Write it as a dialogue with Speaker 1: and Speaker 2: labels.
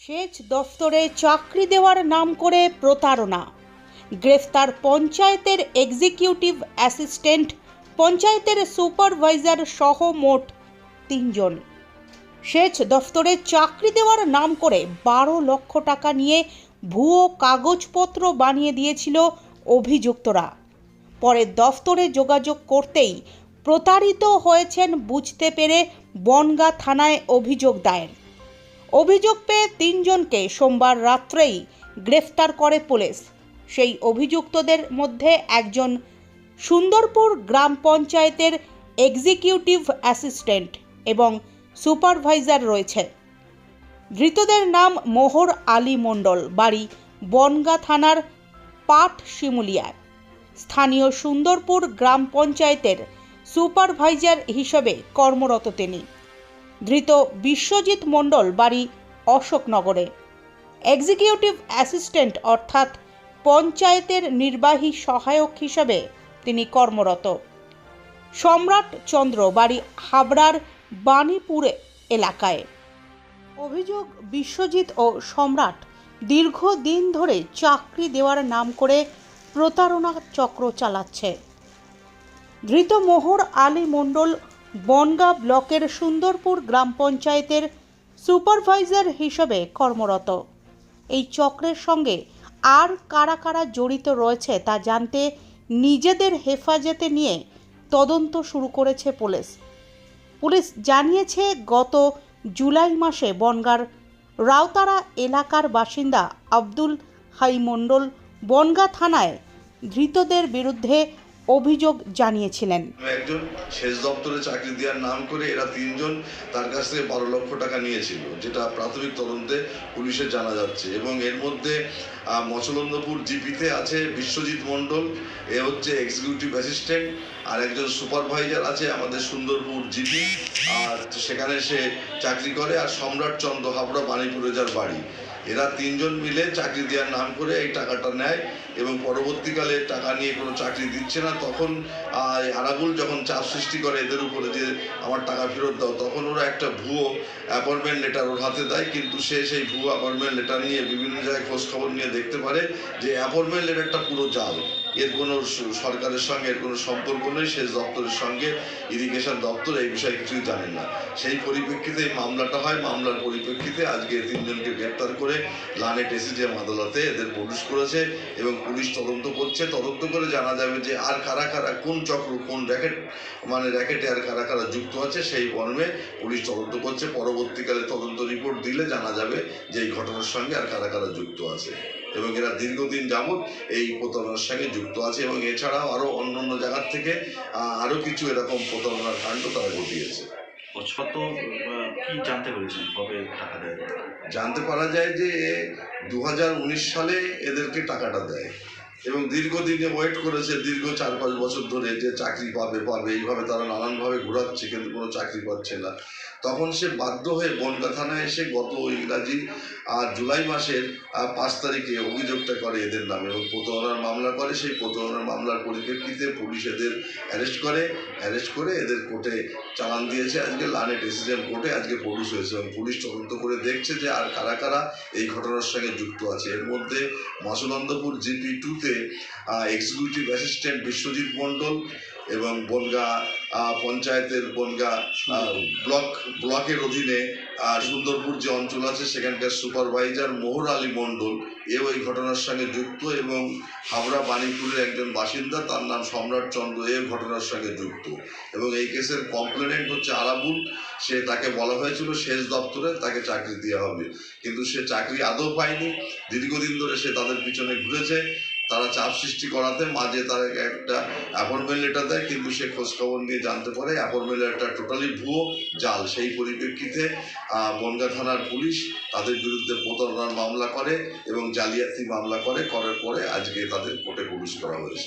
Speaker 1: সেচ দফতরে চাকরি দেওয়ার নাম করে প্রতারণা। গ্রেফতার পঞ্চায়েতের এক্সিকিউটিভ অ্যাসিস্ট্যান্ট, পঞ্চায়েতের সুপারভাইজার সহ মোট তিনজন। সেচ দফতরে চাকরি দেওয়ার নাম করে বারো লক্ষ টাকা নিয়ে ভুয়ো কাগজপত্র বানিয়ে দিয়েছিল অভিযুক্তরা। পরে দফতরে যোগাযোগ করতেই প্রতারিত হয়েছেন বুঝতে পেরে বনগা থানায় অভিযোগ দায়ের। অভিযোগ পেয়ে তিনজনকে সোমবার রাত্রেই গ্রেফতার করে পুলিশ। সেই অভিযুক্তদের মধ্যে একজন সুন্দরপুর গ্রাম পঞ্চায়েতের এক্সিকিউটিভ অ্যাসিস্ট্যান্ট এবং সুপারভাইজার রয়েছে ধৃতদের নাম মোহর আলী মণ্ডল, বাড়ি বনগা থানার পাট শিমুলিয়ায়। স্থানীয় সুন্দরপুর গ্রাম পঞ্চায়েতের সুপারভাইজার হিসেবে কর্মরত তিনি। ধৃত বিশ্বজিৎ মণ্ডল, বাড়ি অশোকনগরে। এক্সিকিউটিভ অ্যাসিস্ট্যান্ট অর্থাৎ পঞ্চায়েতের নির্বাহী সহায়ক হিসাবে তিনি কর্মরত। সম্রাট চন্দ্র, বাড়ি হাবড়ার বাণীপুরে এলাকায়। অভিযোগ, বিশ্বজিৎ ও সম্রাট দীর্ঘদিন ধরে চাকরি দেওয়ার নাম করে প্রতারণা চক্র চালাচ্ছে। ধৃত মোহর আলী মণ্ডল বনগা ব্লকের সুন্দরপুর গ্রাম পঞ্চায়েতের সুপারভাইজার হিসেবে কর্মরত। এই চক্রের সঙ্গে আর কারা কারা জড়িত রয়েছে তা জানতে নিজেদের হেফাজতে নিয়ে তদন্ত শুরু করেছে পুলিশ। পুলিশ জানিয়েছে, গত জুলাই মাসে বনগার রাউতারা এলাকার বাসিন্দা আব্দুল হাই মণ্ডল বনগা থানায় ধৃতদের বিরুদ্ধে অভিযোগ জানিয়েছিলেন।
Speaker 2: একজন সেচ দপ্তরে চাকরি দেওয়ার নাম করে এরা তিনজন তার কাছ থেকে বারো লক্ষ টাকা নিয়েছিল, যেটা প্রাথমিক তদন্তে পুলিশের জানা যাচ্ছে। এবং এর মধ্যে মচলন্দপুর জিপিতে আছে বিশ্বজিৎ মণ্ডল, এ হচ্ছে এক্সিকিউটিভ অ্যাসিস্ট্যান্ট আর একজন সুপারভাইজার আছে আমাদের সুন্দরপুর জিপি, আর সেখানে সে চাকরি করে, আর সম্রাট চন্দ্র হাবড়া বাণীপুরে যার বাড়ি। এরা তিনজন মিলে চাকরি দেওয়ার নাম করে এই টাকাটা নেয় এবং পরবর্তীকালে টাকা নিয়ে কোনো চাকরি দিচ্ছে না। তখন আরাগুল যখন চাপ সৃষ্টি করে এদের উপরে যে আমার টাকা ফেরত দাও, তখন ওরা একটা ভুয়ো অ্যাপয়েন্টমেন্ট লেটার ওর হাতে দেয়। কিন্তু সে সেই ভুয়ো অ্যাপয়েন্টমেন্ট লেটার নিয়ে বিভিন্ন জায়গায় খোঁজখবর নিয়ে দেখতে পারে যে অ্যাপয়েন্টমেন্ট লেটারটা পুরো জাল। এর কোনো সরকারের সঙ্গে এর কোনো সম্পর্ক নেই সেচ দপ্তরের সঙ্গে ইরিগেশন দপ্তর এই বিষয়ে কিছুই জানেন না। সেই পরিপ্রেক্ষিতে এই মামলাটা হয়, মামলার পরিপ্রেক্ষিতে আজকে তিনজনকে গ্রেপ্তার করে লানেট এসিডিএম আদালতে এদের প্রডিউস করেছে এবং পুলিশ তদন্ত করছে। তদন্ত করে জানা যাবে যে আর কারা কারা, কোন চক্র, কোন র্যাকেট মানে র্যাকেটে আর কারা কারা যুক্ত আছে সেই মর্মে পুলিশ তদন্ত করছে। পরবর্তীকালে তদন্ত রিপোর্ট দিলে জানা যাবে যে এই ঘটনার সঙ্গে আর কারা কারা যুক্ত আছে। এবং এরা দীর্ঘদিন যাবৎ এই প্রতারণার সঙ্গে যুক্ত আছে এবং এছাড়াও আরও অন্য অন্য জায়গার থেকে আরও কিছু এরকম প্রতারণার কাণ্ড তারা ঘটিয়েছে।
Speaker 3: কত কি জানতে পেরেছেন কবে টাকা দেয়?
Speaker 2: জানতে পারা যায় যে দু হাজার উনিশ সালে এদেরকে টাকাটা দেয় এবং দীর্ঘদিনে ওয়েট করেছে দীর্ঘ চার পাঁচ বছর ধরে যে চাকরি পাবে পাবে। এইভাবে তারা নানানভাবে ঘোরাচ্ছে কিন্তু কোনো চাকরি পাচ্ছে না। তখন সে বাধ্য হয়ে বনগা থানায় এসে গত ইংরাজি আর জুলাই মাসের পাঁচ তারিখে অভিযোগটা করে এদের নামে এবং প্রতারণার মামলা করে। সেই প্রতারণার মামলার পরিপ্রেক্ষিতে পুলিশ এদের অ্যারেস্ট করে। অ্যারেস্ট করে এদের কোর্টে চালান দিয়েছে। আজকে লানে ডিসিশন কোর্টে আজকে পুলিশ হয়েছে এবং পুলিশ তদন্ত করে দেখছে যে আর কারা কারা এই ঘটনার সঙ্গে যুক্ত আছে। এর মধ্যে মসলন্দপুর জিপি টুতে এক্সিকিউটিভ অ্যাসিস্ট্যান্ট বিশ্বজিৎ মণ্ডল এবং বনগা পঞ্চায়েতের বনগা ব্লক, ব্লকের অধীনে সুন্দরপুর যে অঞ্চল আছে, সেখানকার সুপারভাইজার মোহর আলী মণ্ডল, এও এই ঘটনার সঙ্গে যুক্ত এবং হাবড়া বাণীপুরের একজন বাসিন্দা, তার নাম সম্রাট চন্দ্র এ ঘটনার সঙ্গে যুক্ত। এবং এই কেসের কমপ্লেনেন্ট হচ্ছে আরাবুল। সে তাকে বলা হয়েছিল সেচ দপ্তরে, তাকে চাকরি দেওয়া হবে। কিন্তু সে চাকরি আদৌ পায়নি। দীর্ঘদিন ধরে সে তাদের পিছনে ঘুরেছে। তারা চাপ সৃষ্টি করাতে মাঝে তার একটা অ্যাপয়েন্টমেন্ট লেটার দেয়, কিন্তু সে খোঁজখবর নিয়ে জানতে পারে অ্যাপয়েন্টমেন্ট লেটারটা টোটালি ভুয়ো জাল। সেই পরিপ্রেক্ষিতে বনগা থানার পুলিশ তাদের বিরুদ্ধে প্রতারণার মামলা করে এবং জালিয়াতি মামলা করে, করার পরে আজকে তাদের কোর্টে পুলিশ করা হয়েছে।